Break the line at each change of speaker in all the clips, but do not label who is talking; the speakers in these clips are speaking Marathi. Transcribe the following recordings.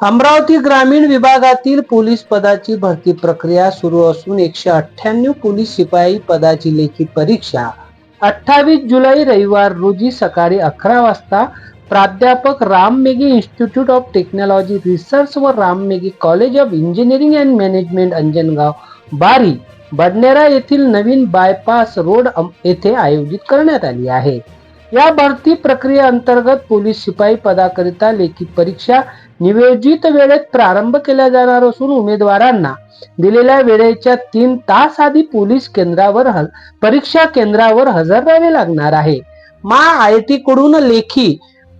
अमरावती ग्रामीण विभागातील पोलीस पदाची भरती प्रक्रिया सुरू असून एकशे अठ्ठ्याण्णव पोलीस शिपाई पदाची लेखी परीक्षा अठ्ठावीस जुलै रविवार रोजी सकाळी अकरा वाजता प्राध्यापक Ram Meghe institute of technology research व Ram Meghe college of engineering and management Anjangaon Bari Badnera येथील नवीन बायपास रोड येथे आयोजित करण्यात आली आहे. या भरती प्रक्रियेअंतर्गत पोलीस शिपाई पदाकरिता लेखी परीक्षा नियोजित वेळेत प्रारंभ केला जाणार असून उमेदवारांना दिलेल्या वेळेच्या तीन तास आधी पोलीस केंद्रावर परीक्षा केंद्रावर हजर राहावे लागणार आहे. मा आय टी कडून लेखी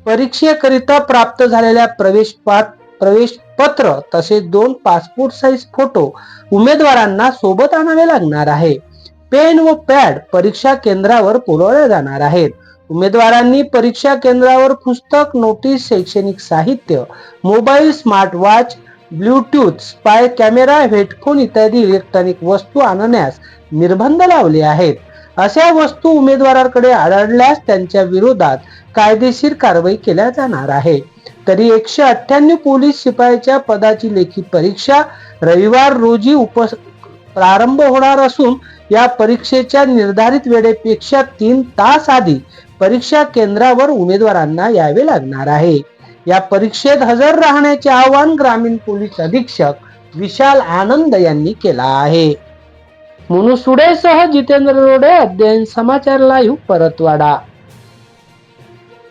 परीक्षेकरिता प्राप्त झालेल्या प्रवेश प्रवेश पत्र तसेच दोन पासपोर्ट साईज फोटो उमेदवारांना सोबत आणावे लागणार आहे. पेन व पॅड परीक्षा केंद्रावर पुरवल्या जाणार आहेत. उमेदवारांनी परीक्षा केंद्रावर पुस्तक नोटीस शैक्षणिक साहित्य mobile smart watch Bluetooth spy camera headphone इत्यादी इलेक्ट्रॉनिक वस्तू आणण्यास निर्बंध लावले आहेत. अशा वस्तू उमेदवाराकडे आढळल्यास त्यांच्या विरोधात कायदेशीर कारवाई केल्या जाणार आहे. तरी एकशे अठ्ठ्याण्णव पोलीस शिपायाच्या पदाची लेखी परीक्षा रविवार रोजी उप प्रारंभ होणार असून या परीक्षेच्या निर्धारित वेळेपेक्षा तीन तास आधी परीक्षा केंद्रावर उमेदवारांना यावे लागणार आहे. या परीक्षेत हजर राहण्याचे आवाहन ग्रामीण पोलीस अधीक्षक विशाल आनंद यांनी केला आहे. मुनुसुडेसह जितेंद्र रोडे अध्ययन समाचार लाईव्ह परतवाडा.